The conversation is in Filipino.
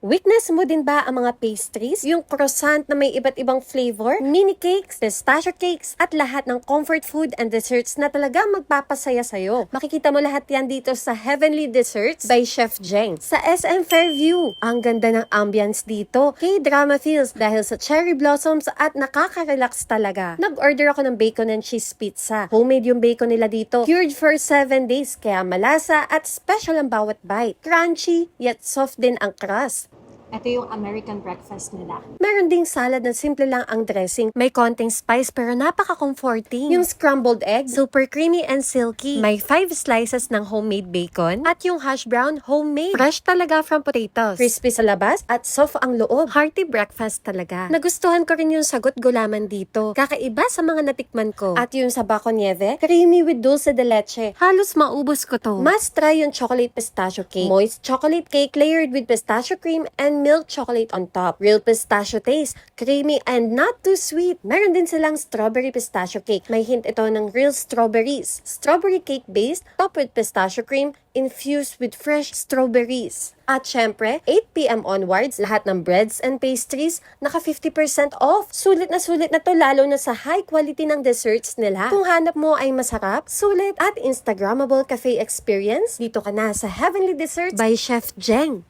Weakness mo din ba ang mga pastries? Yung croissant na may iba't ibang flavor? Mini cakes, pistachio cakes, at lahat ng comfort food and desserts na talaga magpapasaya sa'yo. Makikita mo lahat yan dito sa Heavenly Desserts by Chef Jeng. Sa SM Fairview, ang ganda ng ambience dito. K-drama feels dahil sa cherry blossoms at nakaka-relax talaga. Nag-order ako ng bacon and cheese pizza. Homemade yung bacon nila dito. Cured for 7 days, kaya malasa at special ang bawat bite. Crunchy, yet soft din ang crust. Ito yung American breakfast nila. Meron ding salad na simple lang ang dressing. May konting spice pero napaka-comforting. Yung scrambled egg, super creamy and silky. May 5 slices ng homemade bacon. At yung hash brown, homemade. Fresh talaga from potatoes. Crispy sa labas at soft ang loob. Hearty breakfast talaga. Nagustuhan ko rin yung sagot gulaman dito. Kakaiba sa mga natikman ko. At yung sa Baco Nieve, creamy with dulce de leche. Halos maubos ko to. Must try yung chocolate pistachio cake. Moist chocolate cake layered with pistachio cream milk chocolate on top. Real pistachio taste, creamy and not too sweet. Meron din silang strawberry pistachio cake. May hint ito ng real strawberries. Strawberry cake based, topped with pistachio cream, infused with fresh strawberries. At syempre, 8pm onwards, lahat ng breads and pastries, naka 50% off. Sulit na sulit na to lalo na sa high quality ng desserts nila. Kung hanap mo ay masarap, sulit at Instagrammable cafe experience, dito ka na sa Heavenly Desserts by Chef Jeng.